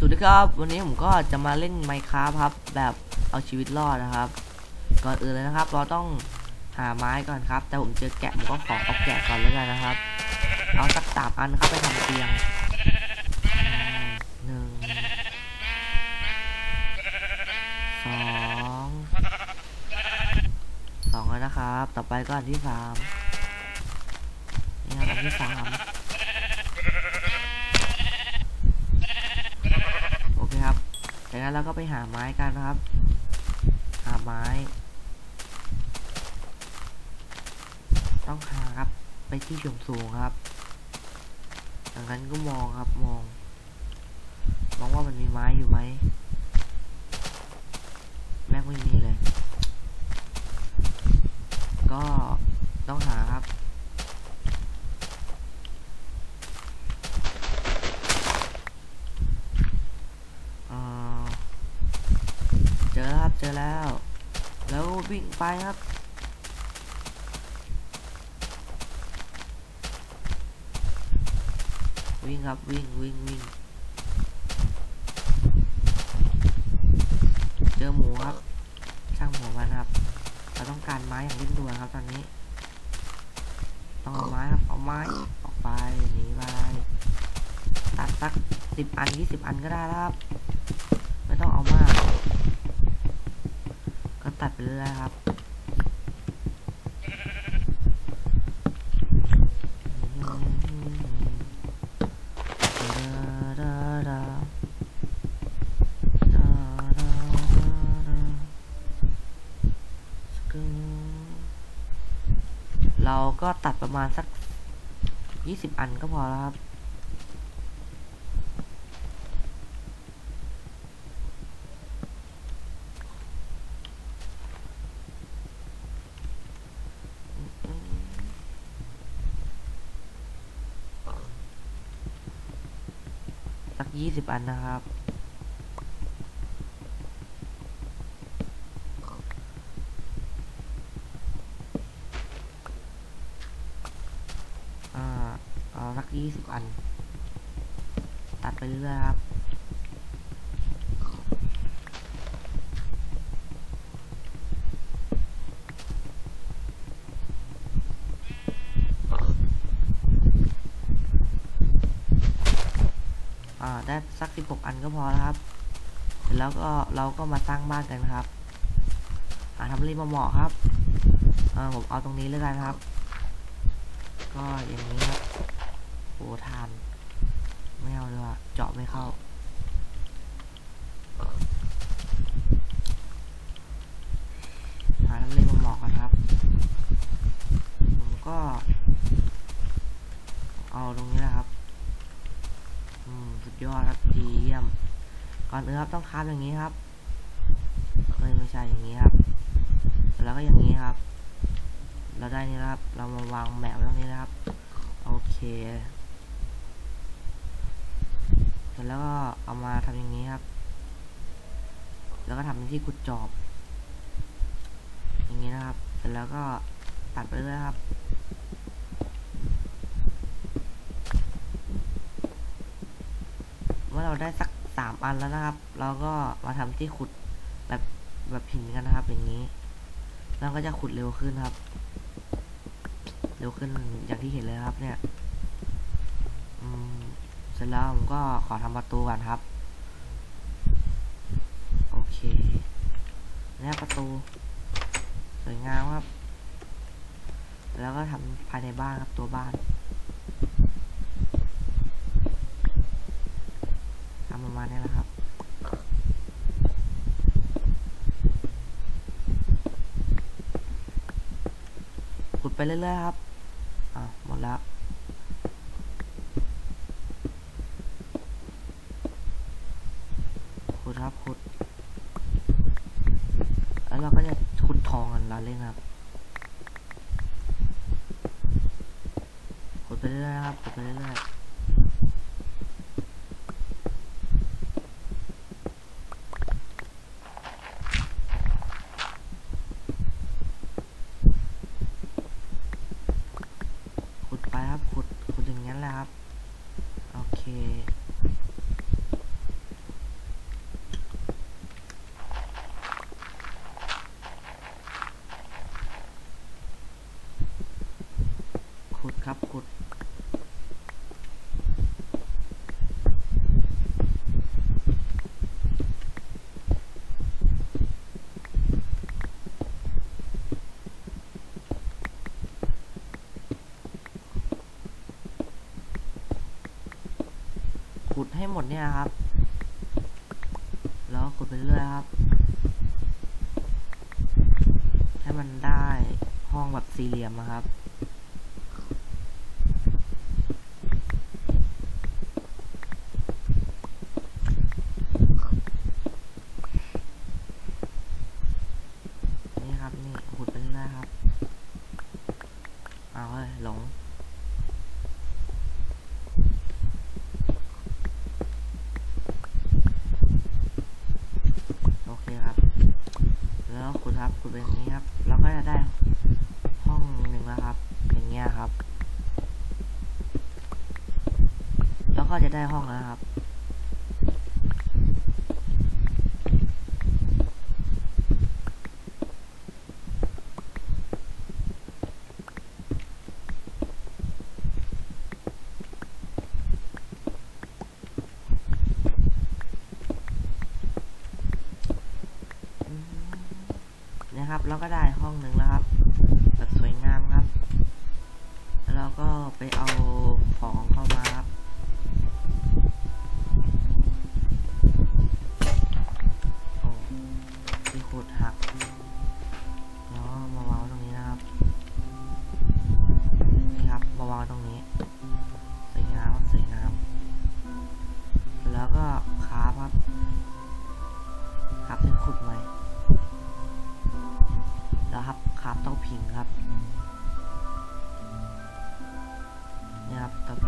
สวัสดีครับ วันนี้ผมก็จะมาเล่นไมค์ค r a f t ครับ แบบเอาชีวิตรอดนะครับ ก่อนอื่นเลยนะครับ เราต้องหาไม้ก่อนครับ แต่ผมเจอแกะผมก็ขอเอาแกะก่อนแล้วกันนะครับ เอาสักสามอันครับไปทำเตียงหนึ่งสองสองแล้วนะครับ ต่อไปก็อันที่สามนี่ครับอันที่สาม โอเคครับ จากนั้นเราก็ไปหาไม้กันนะครับ หาไม้ ต้องหาครับไปที่สูงสูงครับจากนั้นก็มองครับมอง มองว่ามันมีไม้อยู่ไหมแม่งไม่มีเลย ก็ต้องหาครับ อ่าเจอ แล้ว แล้ววิ่งไปครับ วิ่งครับวิ่งวิ่งวิ่งเจอหมูครับ ช่างหัวมันครับ เราต้องการไม้อย่างเร่งด่วนครับตอนนี้ ต้องเอาไม้ครับ เอาไม้ออกไปหนีไปตัดสักสิบอันยี่สิบอันก็ได้ครับ ไม่ต้องเอามาก ตัดไปเรื่อยครับเราก็ตัดประมาณสักยี่สิบอันก็พอแล้วครับ สิบอันนะครับอ่าเอาสักยี่สิบอัน ตัดไปเรื่อยครับ อ่า ได้สักสิบหกอันก็พอแล้วครับ เสร็จแล้วก็เราก็มาสร้างบ้านกันครับอ่าทำรีมาเหมาะครับอ่าผมเอาตรงนี้เลยกันครับ ก็อย่างนี้ครับโอ้ทาน ไม่เอาเลยว่ะเจาะไม่เข้า หาทำเลมาเหมาะกันครับ ผมก็ เอาตรงนี้นะครับ อืม สุดยอดครับดีเยี่ยม ก่อนอื่นครับต้องคาบอย่างนี้ครับไม่ไม่ใช่อย่างนี้ครับ แล้วก็อย่างนี้ครับ เราได้นี่ครับ เรามาวางแมปไว้ตรงนี้นะครับ โอเคเสร็จแล้วก็เอามาทำอย่างนี้ครับ แล้วก็ทำเป็นที่ขุดจอบ อย่างนี้นะครับ เสร็จแล้วก็ตัดไปเรื่อยครับ มื่อเราได้สักสามอันแล้วนะครับ เราก็มาทำที่ขุดแบบแบบหินกันนะครับ อย่างนี้แล้วก็จะขุดเร็วขึ้นครับ เร็วขึ้นอย่างที่เห็นเลยครับ เนี่ย อืมเสร็จแล้วผมก็ขอทำประตูก่อนครับ โอเคเนี่ยประตู สวยงามครับ แล้วก็ทำภายในบ้านครับตัวบ้าน ทำประมาณนี้แหละครับ ขุด ไปเรื่อยๆครับอ่าหมดแล้วขุดครับขุดแล้วเราก็จะขุดทองกันเราเล่นครับขุดไปเรื่อยๆครับขุดไปเรื่อยๆ ขุดไปครับ ขุด ขุดอย่าง นั้นแหละครับ โอเค ข ครับขุด ขุดให้หมดเนี่ยครับ แล้วขุดไปเรื่อยครับ ให้มันได้ห้องแบบสี่เหลี่ยมนะครับนี่ครับนี่ขุดไปเรื่อยครับ เอาเฮ้ยหลง โอเคครับ แล้วขุดครับขุดเป็นอย่างนี้ครับ เราก็จะได้ห้องหนึ่งแล้วครับ อย่างเงี้ยครับ แล้ว ก็จะได้ห้องแล้วครับนะครับเราก็ได้ห้องหนึ่งแล้วครับ แบบสวยงามครับ แล้วเราก็ไปเอา ขุดหักแล้วมาวางตรงนี้นะครับนี่ครับมาวางตรงนี้สวยงามสวยงามแล้วก็คาบครับคาบที่ขุดใหม่แล้วครับคาบเต้าผิงครับนี่ครับเต้าผิง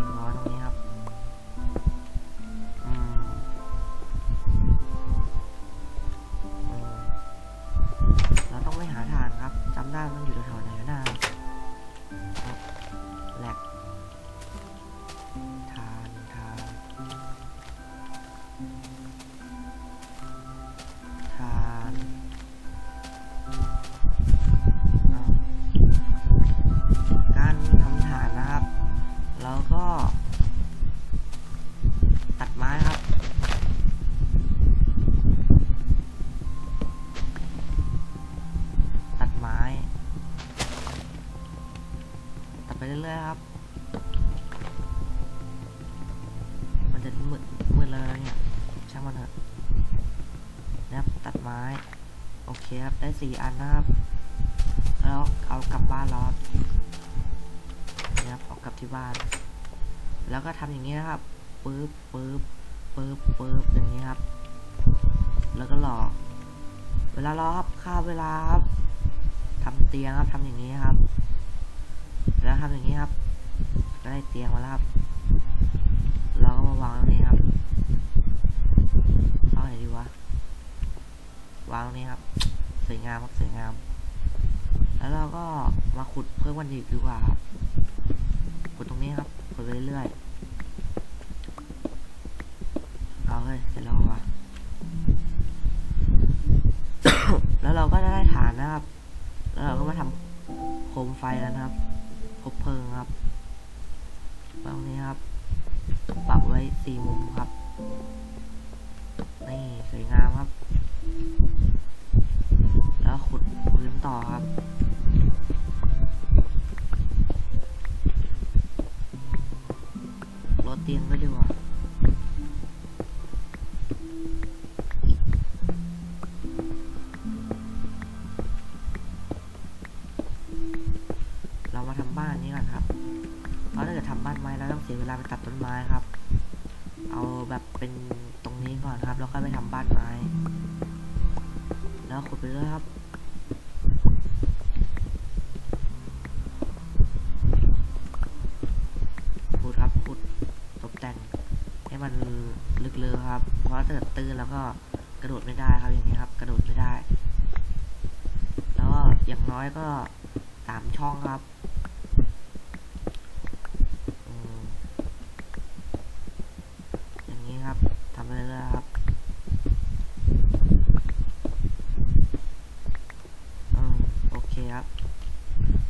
ตัดไปเรื่อยๆครับ มันจะมืดมืดแล้วเนี่ย ช่างมันเถอะนะครับ ตัดไม้ โอเคครับ ได้สี่อันนะครับ แล้วเอากลับบ้านแล้วครับนะครับเอากลับที่บ้าน แล้วก็ทำอย่างนี้นะครับปึ๊บปึ๊บปึ๊บปึ๊บอย่างนี้ครับ แล้วก็รอ เวลารอครับค่าเวลาครับทำเตียงครับทำอย่างนี้ครับ แล้วทำอย่างนี้ครับ ก็ได้เตียงมาแล้วครับ เราก็มาวางตรงนี้ครับ เอาไหนดีวะ วางตรงนี้ครับ สวยงามครับสวยงาม แล้วเราก็มาขุดเพิ่มวันอีกดีกว่าครับ ขุดตรงนี้ครับ ขุดไปเรื่อยๆ เอาเลยเสร็จแล้ววะแล้วเราก็จะได้ฐานนะครับ แล้วเราก็มาทำโคมไฟแล้วนะครับ คบเพลิงครับตรงนี้ครับปรับไว้สี่มุมครับนี่สวยงามครับ แล้วขุดพื้นต่อครับรถเตียงก็ดีกว่าานนี้ก่อนครับเพราะถ้าเกิดทำบ้านไม้เราต้องเสียเวลาไปตัดต้นไม้ครับ เอาแบบเป็นตรงนี้ก่อนครับ แล้วค่อยไปทำบ้านไม้ แล้วขุดไปเรื่อยครับขุดครับขุดตกแต่งให้มันลึกเลยครับ เพราะถ้าเกิดตื้นแล้วก็กระโดดไม่ได้ครับอย่างนี้ครับ กระโดดไม่ได้ แล้วอย่างน้อยก็สามช่องครับ ครับ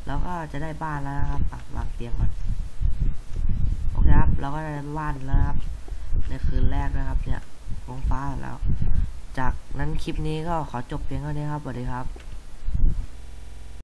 แล้ก็จะได้บ้านแล้วครับวางเตียงก่อนโอเคครับเราก็ได้บ้านแล้วครับ ในคืนแรกนะครับ เนี่ยท้องฟ้าแล้ว จากนั้นคลิปนี้ก็ขอจบเพียงเท่านี้ครับสวัสดีครับ